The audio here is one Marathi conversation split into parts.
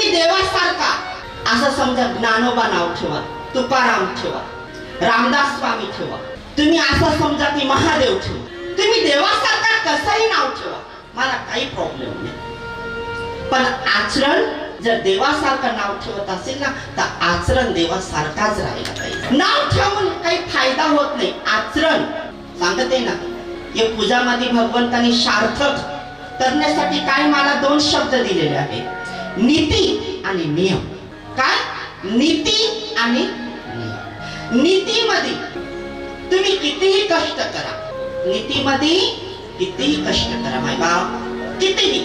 तुम्ही देवासारखा. असं समजा ज्ञानोबा नाव ठेवा तुकाराम ठेवा रामदास स्वामी ठेवा. तुम्ही असं समजा की महादेव ठेवा. तुम्ही देवासारखा कसंही नाव ठेवा. मला काही प्रॉब्लेम नाही. पण आचरण जर देवासारखं नाव ठेवत असेल ना तर आचरण देवासारखाच राहिला पाहिजे. नाव ठेवून काही फायदा होत नाही. आचरण. सांगते ना हे पूजामध्ये भगवंतांनी सार्थक करण्यासाठी काय मला दोन शब्द दिलेले आहेत. नीती आणि नियम. काय? नीती आणि नियम. नीतीमध्ये तुम्ही कितीही कष्ट करा. नीतीमध्ये कितीही कष्ट करा माय बाप. कितीही.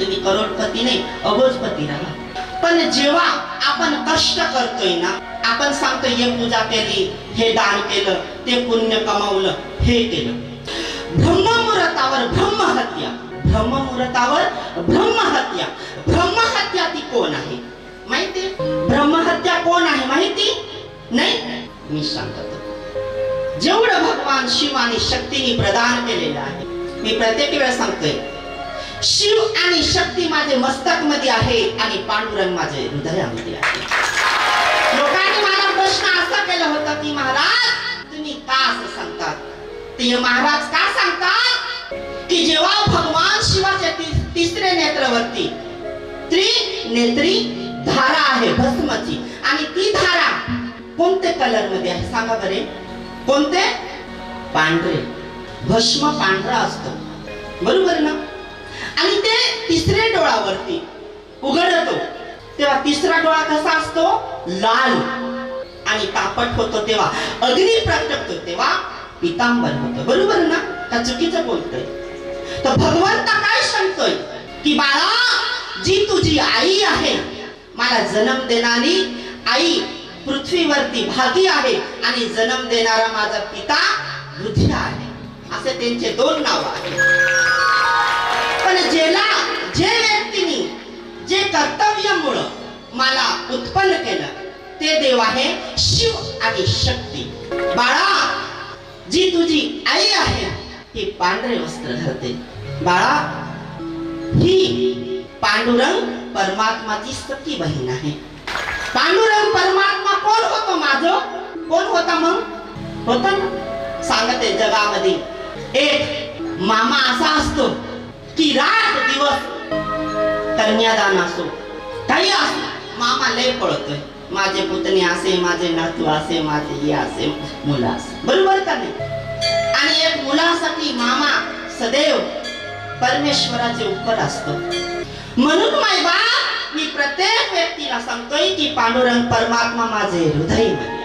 तुम्ही करोडपती नाही अबोजपती राहा. पण जेव्हा आपण कष्ट करतोय ना आपण सांगतो हे पूजा केली हे दान केलं ते पुण्य कमावलं हे केलं. ब्रह्ममुहूर्तावर ब्रह्महत्या. ब्रह्ममुहूर्तावर ब्रह्महत्या ब्रह्महत्या ती कोण आहे? माहिती ब्रह्महत्या कोण आहे माहिती? नाही? मी सांगतो. जेवढं भगवान शिव आणि शक्तीने प्रदान केलेलं आहे मी प्रत्येक वेळा सांगतोय शिव आणि शक्ती माझे मस्तकमध्ये आहे आणि पांडुरंग माझे हृदयामध्ये आहे. लोकांनी मला प्रश्न असा केला होता की महाराज तुम्ही का असं सांगतात? ते महाराज का सांगतात? की जेव्हा भगवान शिवाच्या तिसरे नेत्रवरती त्रिनेत्री धारा आहे भस्माची. आणि ती धारा कोणत्या कलरमध्ये आहे? सांगा बरे. कोणते? पांढरे. भस्म पांढरा असतो. बरोबर ना? आणि ते तिसऱ्या डोळावरती उघडतो. तेव्हा तिसरा डोळा कसा असतो? लाल. आणि तापट होतो तेव्हा. अग्नी प्रकटतो तेव्हा पितांबर होतो. बरोबर ना? का चुकीचं बोलतोय? तर भगवंत काय सांगतोय? की बाळा जी तुझी आई आहे मला जन्म देणारी आई पृथ्वीवरती भागी आहे आणि जन्म देणारा माझा पिता बुद्धी आहे. असे त्यांचे दोन नाव आहेत. पण ज्याला जे व्यक्तीने जे कर्तव्यामुळं मला उत्पन्न केलं ते देव आहे शिव आणि शक्ती. बाळा जी तुझी आई आहे हे पांढरे वस्त्र धरते. बाळा ही पांडुरंग परमात्माची सखी बहीण आहे. पांडुरंग परमात्मा कोण होतो माझं? कोण होता मग? होता ना? सांगते जगामध्ये. एक मामा असा असतो की रात दिवस कन्यादान असो. काही असो. मामा लय पळतोय. माझे पुतणे असे माझे नातू असे माझे हे असे मुलं असे. बरोबर का नाही? आणि एक मुलासाठी मामा सदैव परमेश्वराचे उपर असतो. म्हणून माय बा मी प्रत्येक व्यक्तीला सांगतोय की पांडुरंग परमात्मा माझे हृदय म्हणे